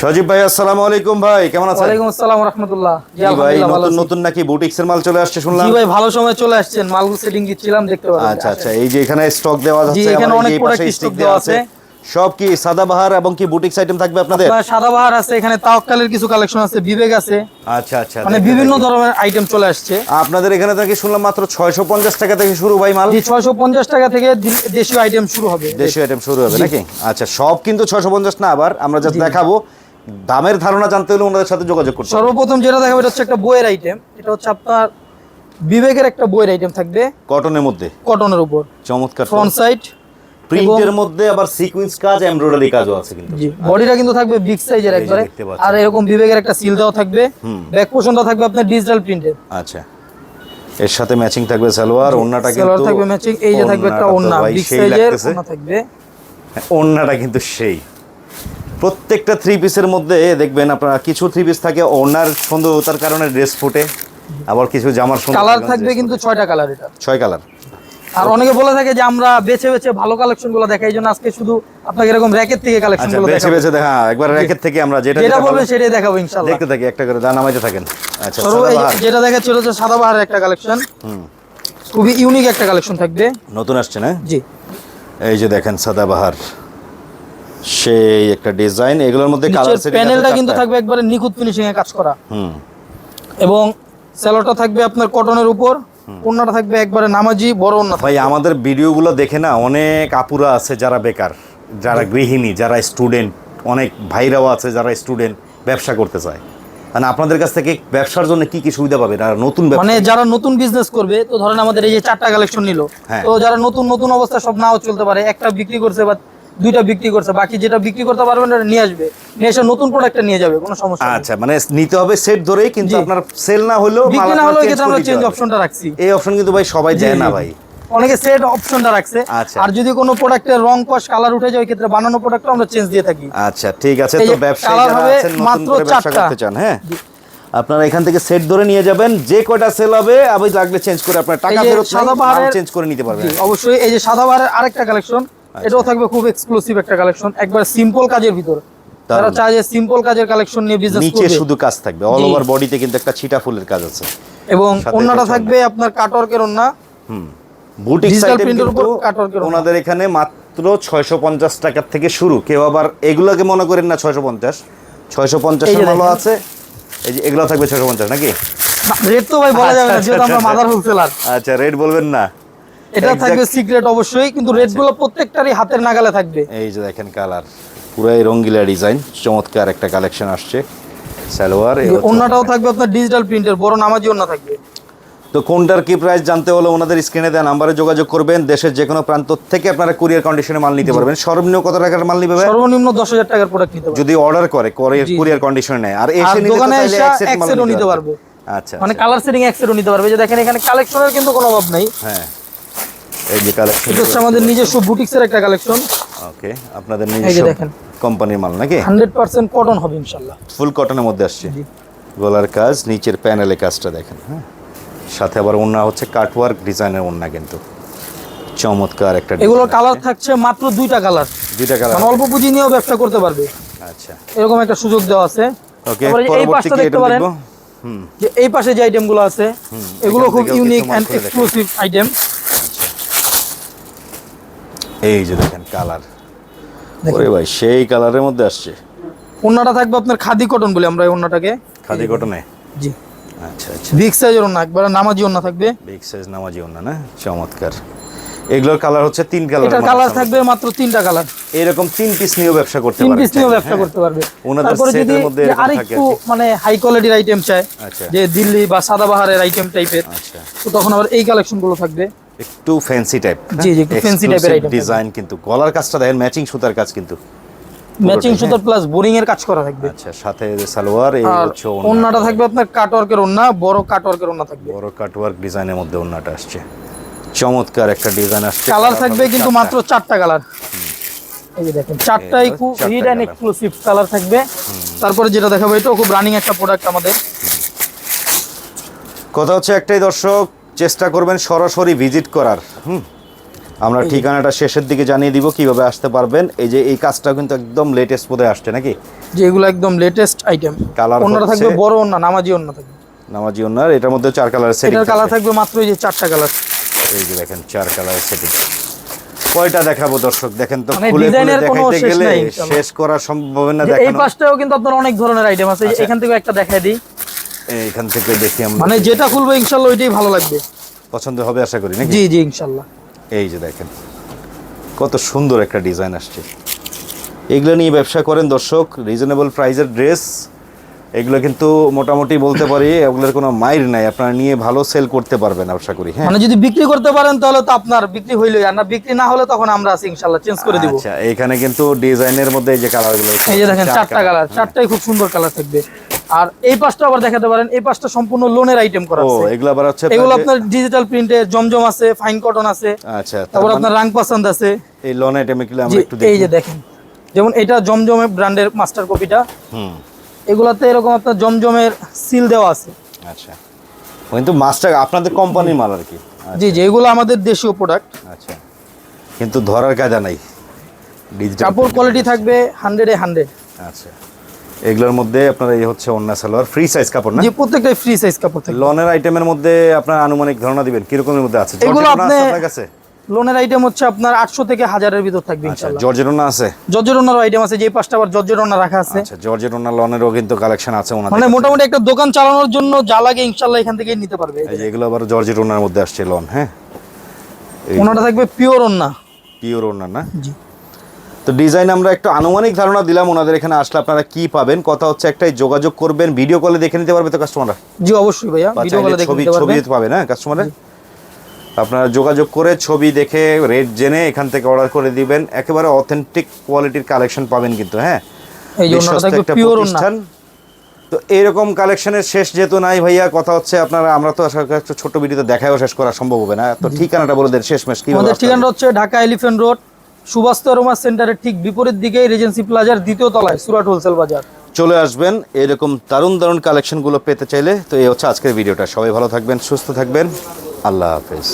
সজীব ভাই আসসালামু আলাইকুম ভাই কেমন আছেন? ওয়ালাইকুম আসসালাম রাহমাতুল্লাহ। জি ভাই নতুন নতুন নাকি বুটিক্সের মাল চলে আসছে শুনলাম? জি ভাই ভালো সময় চলে আসছেন মালগুলো সেটিং দিচ্ছিলাম দেখতে পাবেন আচ্ছা আচ্ছা এই যে এখানে স্টক দেওয়া যাচ্ছে জি, এখানে অনেক stock stick দেওয়া আছে। সব কি সাদাবাহার এবং কি বুটিক্স আইটেম থাকবে আপনাদের? সাদাবাহার আছে এখানে তাওয়াক্কালের কিছু কালেকশন আছে বিবেক আছে। আচ্ছা আচ্ছা মানে বিভিন্ন। ধরনের আইটেম চলে আসছে। আপনাদের এখানে থেকে শুনলাম মাত্র 650 টাকা থেকে শুরু ভাই মাল। জি ছয়শো পঞ্চাশ টাকা থেকে দেশীয় আইটেম শুরু হবে। দেশীয় আইটেম শুরু হবে নাকি? আচ্ছা সব কিন্তু 650 না আবার আমরা জাস্ট দেখাবো। দামের ধারণা জানতে হলে ওনাদের সাথে যোগাযোগ করতে হবে। সর্বপ্রথম যেটা দেখাবো এটা হচ্ছে একটা বইয়ের আইটেম এটা হচ্ছে আপনার বিবেকের একটা বইয়ের আইটেম থাকবে। কটনের মধ্যে। কটনের উপর। চমৎকার ফ্রন্ট সাইড প্রিন্টের মধ্যে আবার সিকোয়েন্স কাজ এমব্রয়ডারি কাজও আছে কিন্তু। জি বডিটা কিন্তু থাকবে বিগ সাইজের একবারে। আর এরকম বিবেকের একটা সিল দেওয়া থাকবে। ব্যাক পোর্শনটা থাকবে আপনার ডিজিটাল প্রিন্টের আচ্ছা। এর সাথে ম্যাচিং থাকবে সালোয়ার ওন্নাটা কিন্তু সালোয়ার থাকবে ম্যাচিং এই যে থাকবে একটা ওন্না বিগ সাইজের ওন্না থাকবে। ওন্নাটা কিন্তু সেই। প্রত্যেকটা থ্রি পিসের মধ্যে দেখবেন আপনারা কিছু থ্রি পিস থাকে ওনার সুন্দরতার কারণে ড্রেস ফুটে আবার কিছু জামার সুন্দর কালার থাকবে কিন্তু ছয়টা কালার এটা। ছয় কালার আর অনেকে বলে থাকে যে আমরা বেছে বেছে ভালো কালেকশনগুলো দেখাই জন্য আজকে শুধু আপনাকে এরকম র্যাকেট থেকে কালেকশন আচ্ছা গুলো বেছে বেছে দেখা একবার র্যাকেট থেকে আমরা যেটা যেটা যেটা বলবেন সেটাই দেখাবো ইনশাআল্লাহ। দেখতে থাকি একটা করে দা নামাইতে থাকেন। আচ্ছা সর্ব এই যে-। যেটা হচ্ছে সাদাবাহারের একটা কালেকশন খুবই ইউনিক একটা কালেকশন থাকবে। নতুন আসছে না? জি। এই যে দেখেন সাদাবাহার সেই একটা ডিজাইন এগুলোর মধ্যে কালার প্যানেলটা কিন্তু থাকবে একবারে নিখুঁত ফিনিশিং এ কাজ করা। হুম। এবং সেলোটা থাকবে আপনার কটনের উপর ওন্নাটা থাকবে একবারে নামাজি বড় ওন্না ভাই আমাদের ভিডিওগুলো দেখে না অনেক আপুরা আছে যারা বেকার যারা গৃহিণী যারা স্টুডেন্ট অনেক ভাইরাও আছে যারা স্টুডেন্ট ব্যবসা করতে চায়। মানে আপনাদের কাছ থেকে ব্যবসার জন্য কি কি সুবিধা পাবে আর নতুন মানে যারা নতুন বিজনেস করবে তো ধরেন আমাদের এই যে চারটা কালেকশন নিল হ্যাঁ। তো যারা নতুন নতুন অবস্থা সব নাও চলতে পারে একটা বিক্রি করছে বা দুইটা বিক্রি করছে বাকি যেটা বিক্রি করতে পারবেন নিয়ে আসবে। নিয়ে এসে নতুন প্রোডাক্টটা নিয়ে যাবে কোনো সমস্যা আচ্ছা মানে নিতে হবে সেট ধরেই কিন্তু আপনার সেল না হলেও বিক্রি না হলেও এক্ষেত্রে আমরা চেঞ্জ অপশনটা রাখছি। এই অপশন কিন্তু ভাই সবাই দেয় না ভাই। অনেকে সেট অপশনটা রাখছে। আচ্ছা। আর যদি কোনো প্রোডাক্টের রং কস কালার উঠে যায় ওই ক্ষেত্রে বানানো প্রোডাক্টটা আমরা চেঞ্জ দিয়ে থাকি। আচ্ছা ঠিক আছে তো আছেন মাত্র চারটা। হ্যাঁ? আপনারা এখান থেকে সেট ধরে নিয়ে যাবেন যে কয়টা সেল হবে আবার লাগলে চেঞ্জ করে আপনার টাকা ফেরত সাদা চেঞ্জ করে নিতে পারবেন। অবশ্যই। এই যে সাদা সাদাবারের আরেকটা কালেকশন। এটাও থাকবে খুব এক্সক্লুসিভ একটা কালেকশন একবার সিম্পল কাজের ভিতর। যারা চায় যে সিম্পল কাজের কালেকশন নিয়ে বিজনেস নিচে শুধু কাজ থাকবে অল ওভার বডিতে কিন্তু একটা ছিটা ফুলের কাজ আছে। এবং ওন্নাটা থাকবে আপনার কাটওয়ার্কের ওন্না হুম। বুটিক Digital সাইডে এর কিন্তু উপর কাটওয়ার্ক এর ওনাদের এখানে মাত্র 650 টাকা থেকে শুরু। কেউ আবার এগুলোকে মনে করেন না 650 650 এই যে এর ভালো আছে। এই যে এগুলো থাকবে 650 নাকি? রেট তো ভাই বলা যাবে না আচ্ছা, যেহেতু আমরা আচ্ছা, মাদার হোলসেলার আচ্ছা রেট বলবেন না। এটা থাকবে সিক্রেট অবশ্যই কিন্তু রেটগুলো প্রত্যেকটারই হাতের নাগালে থাকবে। এই যে দেখেন কালার পুরাই রঙ্গিলা ডিজাইন চমৎকার একটা কালেকশন আসছে। সালোয়ার ওন্নাটাও থাকবে আপনার ডিজিটাল প্রিন্টের বড় নামাজি ওন্না থাকবে। তো কোনটার কি প্রাইস জানতে হলে ওনাদের স্ক্রিনে দেওয়া নাম্বারে যোগাযোগ করবেন। দেশের যে কোনো প্রান্ত থেকে আপনারা কুরিয়ার কন্ডিশনে মাল নিতে পারবেন। সর্বনিম্ন কত টাকার মাল নিবে ভাই? সর্বনিম্ন দশ হাজার টাকার প্রোডাক্ট নিতে পারবে যদি অর্ডার করে। কুরিয়ার কন্ডিশনে নেয়। আর এসে নিতে দোকানে এসে নিতে নিতে পারবে। আচ্ছা মানে। কালার সেটিং এক সেটও নিতে পারবে। যে দেখেন এখানে কালেকশনের কিন্তু কোনো অভাব নাই। হ্যাঁ। এই যে কালেকশন এটা হচ্ছে আমাদের নিজস্ব বুটিক্সের একটা কালেকশন ওকে আপনাদের নিজস্ব দেখেন। কোম্পানির মাল নাকি? হান্ড্রেড পার্সেন্ট কটন হবে ইনশাল্লাহ ফুল কটনের মধ্যে আসছে। গলার কাজ নিচের প্যানেলে কাজটা দেখেন হ্যাঁ? সাথে আবার ওন্না হচ্ছে কাটওয়ার্ক ডিজাইনের ওন্না কিন্তু। চমৎকার একটা এগুলোর কালার থাকছে মাত্র দুইটা কালার দুইটা কালার মানে অল্প পুঁজি নিয়েও ব্যবসা করতে পারবে। আচ্ছা। এরকম একটা সুযোগ দেওয়া আছে। ওকে এই পাশটা দেখতে পারেন। হুম। যে এই পাশে যে আইটেমগুলো আছে এগুলো খুব ইউনিক দেখান। এক্সক্লুসিভ আইটেম এই যে দেখেন কালার। ওরে ভাই সেই কালারের মধ্যে আসছে। ওন্নাটা থাকবে আপনার খাদি কটন বলি আমরা ওন্নাটাকে। খাদি কটনে জি। আচ্ছা আচ্ছা। বিগ সাইজের ওন্না একবার নামাজি ওন্না থাকবে। বিগ সাইজ নামাজি ওন্না না? চমৎকার। এগুলোর কালার হচ্ছে তিন কালার এটার কালার থাকবে মাত্র তিনটা কালার এরকম তিন পিস নিয়েও ব্যবসা করতে পারবে তিন পিস চাইলে, ব্যবসা হ্যাঁ। করতে পারবে। ওনাদের সেটের মধ্যে আরেকটু। মানে হাই কোয়ালিটির আইটেম চাই আচ্ছা। যে দিল্লি বা সাদাবাহারের আইটেম টাইপের আচ্ছা। তো তখন আবার এই কালেকশনগুলো থাকবে। একটু ফ্যান্সি টাইপ জি, জি, একটু type এর item ডিজাইন কিন্তু। গলার কাজটা দেখেন ম্যাচিং সুতার কাজ কিন্তু। ম্যাচিং সুতার প্লাস বোরিং এর কাজ করা থাকবে। আচ্ছা সাথে সালোয়ার এই হচ্ছে। ওন্নাটা থাকবে আপনার কাটওয়ার্কের ওন্না বড় কাটওয়ার্কের ওন্না থাকবে। বড় কাটওয়ার্ক ডিজাইনের মধ্যে ওন্নাটা আসছে। চমৎকার একটা ডিজাইন আসছে। কালার থাকবে কিন্তু মাত্র চারটা কালার এই যে দেখেন চারটাই খুব চারটা হিট colour। এক্সক্লুসিভ কালার থাকবে। তারপরে যেটা দেখাবো এটাও খুব রানিং একটা প্রোডাক্ট আমাদের। কথা হচ্ছে একটাই দর্শক চেষ্টা করবেন সরাসরি ভিজিট করার। হুম? আমরা ঠিকানাটা শেষের দিকে জানিয়ে দিব কীভাবে আসতে পারবেন। এই যে এই কাজটা কিন্তু একদম লেটেস্ট পদে আসছে নাকি? যে এগুলো একদম লেটেস্ট আইটেম অন্যটা হচ্ছে- থাকবে বড় অন্য নামাজি অন্য থাকবে। নামাজি ওনার এটার মধ্যে চার কালারের সেটিং এটার কালার থাকবে মাত্র এই যে চারটা কালার এই যে দেখেন চার কালার সেটিং কয়টা দেখাবো দর্শক? দেখেন তো মানে খুলে খুলে দেখাইতে গেলে শেষ করা সম্ভব না এই দেখানো। পাশটাও কিন্তু আপনার অনেক ধরনের আইটেম আছে। এই আচ্ছা। এখান থেকে একটা দেখাই দিই। এইখান থেকে দেখি আমরা মানে যেটা খুলবো ইনশাল্লাহ ওইটাই ভালো লাগবে। পছন্দ হবে আশা করি নাকি? জি জি ইনশাল্লাহ। এই যে দেখেন কত সুন্দর একটা ডিজাইন আসছে। এগুলো নিয়ে ব্যবসা করেন দর্শক রিজনেবল প্রাইজের ড্রেস এগুলো কিন্তু মোটামুটি বলতে পারি এগুলোর কোনো মাইর নাই। আপনারা নিয়ে ভালো সেল করতে পারবেন আশা করি হ্যাঁ? মানে যদি বিক্রি করতে পারেন তাহলে তো আপনার বিক্রি হইলে আর না বিক্রি না হলে তখন আমরা আছি ইনশাল্লাহ চেঞ্জ করে দিব। আচ্ছা এখানে কিন্তু ডিজাইনের মধ্যে এই যে কালারগুলো এই যে দেখেন চারটা কালার চারটাই খুব সুন্দর কালার থাকবে। আর এই পাশটা আবার দেখাতে পারেন এই পাশটা সম্পূর্ণ লোনের আইটেম করা ও আছে। এগুলো আবার হচ্ছে এগুলো আপনার ডিজিটাল প্রিন্টে জমজম আছে ফাইন কটন আছে আচ্ছা তারপর মানে আপনার রাং পাসান্দ আছে। এই লোন আইটেমে জি, আমরা একটু দেখি। এই যে দেখেন যেমন এটা জমজমের ব্র্যান্ডের মাস্টার কপিটা হুম। এগুলাতে এরকম আপনার জমজমের সিল দেওয়া আছে। আচ্ছা কিন্তু মাস্টার আপনাদের কোম্পানির মাল আর কি। জি জি এগুলো আমাদের দেশীয় প্রোডাক্ট আচ্ছা কিন্তু ধরার কায়দা নাই। ডিজিটাল কাপড় কোয়ালিটি থাকবে হান্ড্রেডে হান্ড্রেড আচ্ছা। এগুলোর মধ্যে আপনার এই হচ্ছে অন্য সালোয়ার ফ্রি সাইজ কাপড় না? যে প্রত্যেকটাই ফ্রি সাইজ কাপড় থাকবে। লনের আইটেমের মধ্যে আপনার আনুমানিক ধারণা দিবেন কিরকমের মধ্যে আছে? এগুলো আপনার কাছে? লোনের আইটেম হচ্ছে আপনার আটশো থেকে হাজারের ভিতর থাকবে আচ্ছা ইনশাল্লাহ জর্জেট ওনা আছে? জর্জের ওনার আইটেম আছে যে পাঁচটা আবার জর্জের ওনার রাখা আছে। আচ্ছা জর্জেট ওনা লনেরও কিন্তু কালেকশন আছে ওনাদের মানে মোটামুটি একটা দোকান চালানোর জন্য যা লাগে ইনশাল্লাহ এখান থেকে নিতে পারবে। এই যে এগুলো আবার জর্জেট ওনার মধ্যে আসছে লন হ্যাঁ? ওনাটা থাকবে পিওর ওন্না পিওর ওনা না? জি। তো ডিজাইন আমরা একটু আনুমানিক ধারণা দিলাম ওনাদের এখানে আসলে আপনারা কি পাবেন? কথা হচ্ছে একটাই যোগাযোগ করবেন ভিডিও কলে দেখে নিতে পারবে তো কাস্টমাররা জি অবশ্যই ভাইয়া ভিডিও কলে দেখে ছবি নিতে ছবি পাবেন হ্যাঁ কাস্টমারে আপনারা যোগাযোগ করে ছবি দেখে রেট জেনে এখান থেকে অর্ডার করে দিবেন। একেবারে অথেন্টিক কোয়ালিটির কালেকশন পাবেন কিন্তু হ্যাঁ? এই একটা প্রতিষ্ঠান। তো এইরকম কালেকশনের শেষ যেহেতু নাই ভাইয়া কথা হচ্ছে আপনারা আমরা তো একটা ছোট ভিডিওতে দেখাও শেষ করা সম্ভব হবে না। তো ঠিকানাটা বলে দেন শেষ মেশ কি আমাদের ঠিকানা হচ্ছে ঢাকা এলিফ্যান্ট রোড সুভাষ রোমা সেন্টারের ঠিক বিপরীত দিকে রেজেন্সি প্লাজার দ্বিতীয় তলায় সুরাট হোলসেল বাজার চলে আসবেন, এরকম দারুণ দারুণ কালেকশনগুলো পেতে চাইলে। তো এই হচ্ছে আজকের ভিডিওটা সবাই ভালো থাকবেন, সুস্থ থাকবেন। আল্লাহ হাফেজ।